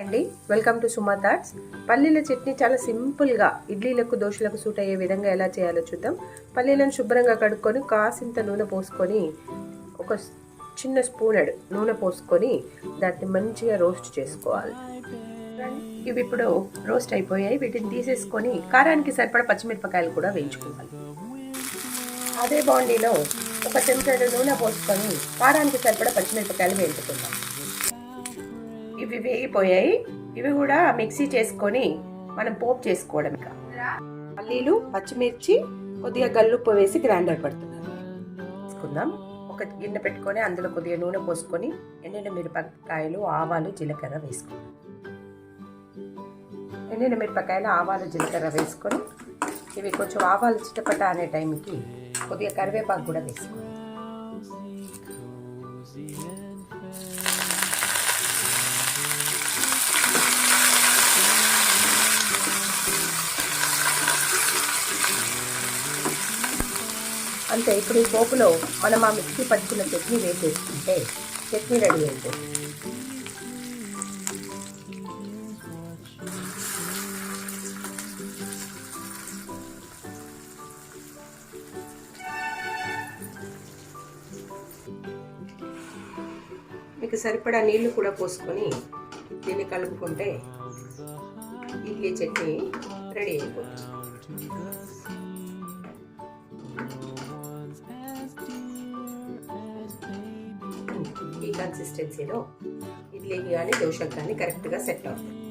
అండి welcome to Suma thoughts పల్లీల చట్నీ చాలా సింపుల్గా ఇడ్లీలకు దోశలకు సూట్ అయ్యే విధంగా ఎలా చేయాలో చూద్దాం. పల్లీలను శుభ్రంగా కడుక్కొని కాసింత నూనె పోసుకొని ఒక చిన్న స్పూన్ నూనె పోసుకొని దాన్ని మంచిగా రోస్ట్ చేసుకోవాలి. ఇవి ఇప్పుడు రోస్ట్ అయిపోయాయి. వీటిని తీసేసుకొని కారానికి సరిపడ పచ్చిమిరపకాయలు కూడా వేయించుకోవాలి. అదే బాండీలో ఒక చెంచాడు నూనె పోసుకొని కారానికి సరిపడ పచ్చిమిరపకాయలు వేయించుకుందాం. ఇవి వేగిపోయాయి. ఇవి కూడా మిక్సీ చేసుకొని మనం పోపు చేసుకోవడం పల్లీలు పచ్చిమిర్చి కొద్దిగా గల్లుప్పు వేసి గ్రైండర్ పడుతున్నాను. తీసుకుందాం. ఒక గిన్నె పెట్టుకొని అందులో కొద్దిగా నూనె పోసుకొని ఎండిన మిరపకాయలు ఆవాలు జీలకర్ర వేసుకుందాం. ఎండిన మిరపకాయలు ఆవాలు జీలకర్ర వేసుకొని ఇవి కొంచెం ఆవాలు చిటపట అనే టైంకి కొద్దిగా కరివేపాకు కూడా వేసుకోండి అంతే ఇప్పుడు ఈ పోపులో మనం ఆ మిక్సీ పట్టుకున్న చట్నీ వేసేసుకుంటే చట్నీ రెడీ అయిపోతుంది మీకు సరిపడా నీళ్ళు కూడా పోసుకొని దీన్ని కలుపుకుంటే ఇడ్లీ చట్నీ రెడీ అయిపోతుంది. కన్సిస్టెన్సీలో ఇడ్లీకి కానీ దోశకు కానీ కరెక్ట్గా సెట్ అవుతుంది.